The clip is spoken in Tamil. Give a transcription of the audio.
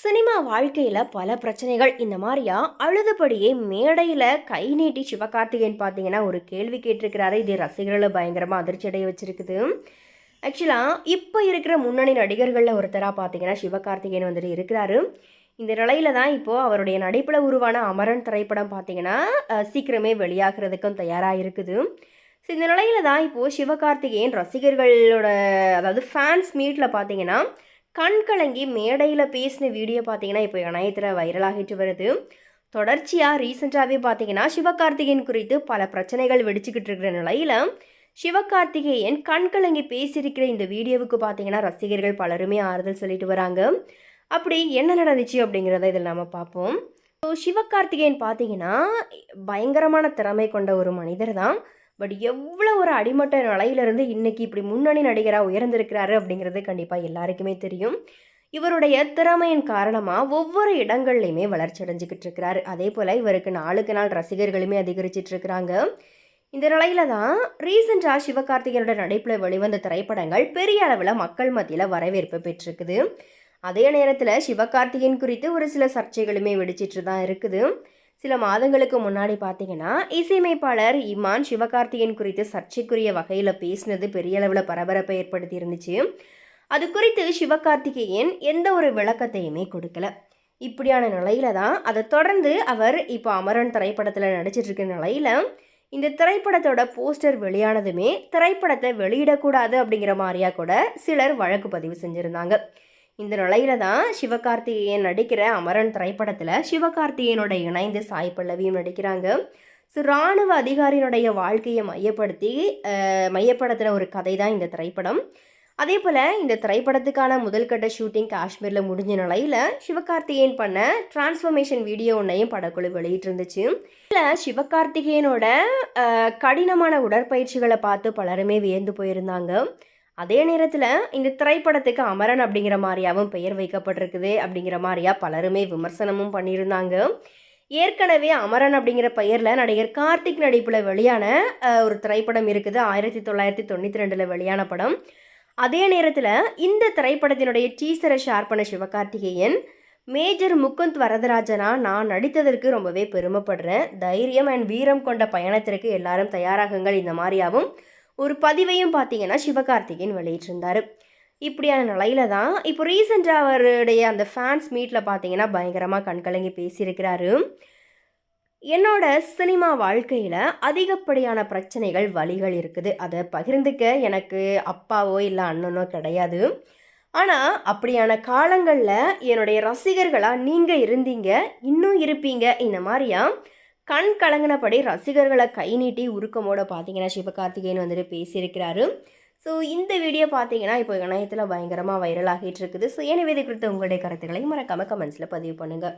சினிமா வாழ்க்கையில் பல பிரச்சனைகள். இந்த மாதிரியா? அழுதபடியே மேடையில் கை நீட்டி சிவகார்த்திகேயன் பார்த்தீங்கன்னா ஒரு கேள்வி கேட்டிருக்கிறாரு. இது ரசிகர்களை பயங்கரமாக அதிர்ச்சி அடைய வச்சிருக்குது ஆக்சுவலாக இப்போ இருக்கிற முன்னணி நடிகர்களில் ஒருத்தராக பார்த்தீங்கன்னா சிவகார்த்திகேயன் வந்துட்டு இருக்கிறாரு. இந்த நிலையில தான் இப்போது அவருடைய நடிப்பில் உருவான அமரன் திரைப்படம் பார்த்தீங்கன்னா சீக்கிரமே வெளியாகிறதுக்கும் தயாராக இருக்குது. ஸோ இந்த நிலையில தான் இப்போது சிவகார்த்திகேயன் ரசிகர்களோட அதாவது ஃபேன்ஸ் மீட்டில் பார்த்தீங்கன்னா கண் கலங்கி மேடையில் பேசின வீடியோ பார்த்தீங்கன்னா இப்போ இணையத்தில் வைரலாகிட்டு வருது. தொடர்ச்சியாக ரீசெண்டாகவே பார்த்தீங்கன்னா சிவகார்த்திகேயன் குறித்து பல பிரச்சனைகள் வெடிச்சுக்கிட்டு இருக்கிற நிலையில் சிவகார்த்திகேயன் கண் கலங்கி பேசியிருக்கிற இந்த வீடியோவுக்கு பார்த்தீங்கன்னா ரசிகர்கள் பலருமே ஆறுதல் சொல்லிட்டு வராங்க. அப்படி என்ன நடந்துச்சு அப்படிங்கிறத இதில் நம்ம பார்ப்போம். ஸோ சிவகார்த்திகேயன் பார்த்தீங்கன்னா பயங்கரமான திறமை கொண்ட ஒரு மனிதர் தான். பட் எவ்வளோ ஒரு அடிமட்ட நிலையிலிருந்து இன்னைக்கு இப்படி முன்னணி நடிகராக உயர்ந்திருக்கிறாரு அப்படிங்கிறது கண்டிப்பாக எல்லாருக்குமே தெரியும். இவருடைய திறமையின் காரணமாக ஒவ்வொரு இடங்கள்லையுமே வளர்ச்சி அடைஞ்சிக்கிட்டு இருக்கிறாரு. அதே போல் இவருக்கு நாளுக்கு நாள் ரசிகர்களுமே அதிகரிச்சிட்டு இருக்கிறாங்க. இந்த நிலையில தான் ரீசெண்டாக சிவகார்த்திகனோட நடிப்பில் வெளிவந்த திரைப்படங்கள் பெரிய அளவில் மக்கள் மத்தியில் வரவேற்பு பெற்றிருக்குது. அதே நேரத்தில் சிவகார்த்திகேயன் குறித்து ஒரு சில சர்ச்சைகளுமே வெடிச்சிட்டு தான் இருக்குது. சில மாதங்களுக்கு முன்னாடி பார்த்தீங்கன்னா இசையமைப்பாளர் இமான் சிவகார்த்திகேயன் குறித்து சர்ச்சைக்குரிய வகையில் பேசினது பெரிய அளவில் பரபரப்பை ஏற்படுத்தி இருந்துச்சு அது குறித்து சிவகார்த்திகேயன் எந்த ஒரு விளக்கத்தையுமே கொடுக்கல. இப்படியான நிலையில தான் அதை தொடர்ந்து அவர் இப்போ அமரன் திரைப்படத்தில் நடிச்சிட்டு இருக்கிற நிலையில இந்த திரைப்படத்தோட போஸ்டர் வெளியானதுமே திரைப்படத்தை வெளியிடக்கூடாது அப்படிங்கிற மாதிரியாக கூட சிலர் வழக்கு பதிவு செஞ்சுருந்தாங்க. இந்த நிலையில தான் சிவகார்த்திகேயன் நடிக்கிற அமரன் திரைப்படத்தில் சிவகார்த்திகேயனோட இணைந்து சாய் பல்லவியும் நடிக்கிறாங்க. ஸோ இராணுவ அதிகாரியினுடைய வாழ்க்கையை மையப்படுத்தி மையப்படுத்துகிற மையப்படுத்தின ஒரு கதை தான் இந்த திரைப்படம். அதே போல் இந்த திரைப்படத்துக்கான முதல் கட்ட ஷூட்டிங் காஷ்மீரில் முடிஞ்ச நிலையில் சிவகார்த்திகேயன் பண்ண டிரான்ஸ்ஃபர்மேஷன் வீடியோ ஒன்றையும் படக்குழு வெளியிட்டிருந்துச்சு. இதில் சிவகார்த்திகேயனோட கடினமான உடற்பயிற்சிகளை பார்த்து பலருமே வியந்து போயிருந்தாங்க. அதே நேரத்தில் இந்த திரைப்படத்துக்கு அமரன் அப்படிங்கிற மாதிரியாவும் பெயர் வைக்கப்பட்டிருக்குது அப்படிங்கிற மாதிரியா பலருமே விமர்சனமும் பண்ணியிருந்தாங்க. ஏற்கனவே அமரன் அப்படிங்கிற பெயரில் நடிகர் கார்த்திக் நடிப்பில் வெளியான ஒரு திரைப்படம் இருக்குது. ஆயிரத்தி தொள்ளாயிரத்தி தொண்ணூற்றி ரெண்டில் வெளியான படம். அதே நேரத்தில் இந்த திரைப்படத்தினுடைய டீசரை ஷேர் பண்ண சிவகார்த்திகேயன் மேஜர் முகுந்த் வரதராஜனா நான் நடித்ததற்கு ரொம்பவே பெருமைப்படுறேன். தைரியம் அண்ட் வீரம் கொண்ட பயணத்திற்கு எல்லாரும் தயாராகுங்கள். இந்த மாதிரியாகவும் ஒரு பதிவையும் பார்த்தீங்கன்னா சிவகார்த்திகேயன் வெளியிட்டிருந்தார். இப்படியான நிலையில தான் இப்போ ரீசெண்டாக அவருடைய அந்த ஃபேன்ஸ் மீட்டில் பார்த்தீங்கன்னா பயங்கரமாக கண்கலங்கி பேசியிருக்கிறாரு. என்னோட சினிமா வாழ்க்கையில் அதிகப்படியான பிரச்சனைகள் வழிகள் இருக்குது. அதை பகிர்ந்துக்க எனக்கு அப்பாவோ இல்லை அண்ணனோ கிடையாது. ஆனால் அப்படியான காலங்களில் என்னுடைய ரசிகர்களாக நீங்கள் இருந்தீங்க இன்னும் இருப்பீங்க இந்த மாதிரியா? கண் கலங்கினபடி ரசிகர்களை கை நீட்டி உருக்கமோட பார்த்தீங்கன்னா சிவகார்த்திகேயன் வந்துட்டு பேசியிருக்கிறாரு. ஸோ இந்த வீடியோ பார்த்தீங்கன்னா இப்போ இணையத்தில் பயங்கரமாக வைரல் ஆகிட்டு இருக்குது. ஸோ எனவே இது குறித்த உங்களுடைய கருத்துக்களை மறக்காமல் கமெண்ட்ஸில் பதிவு பண்ணுங்கள்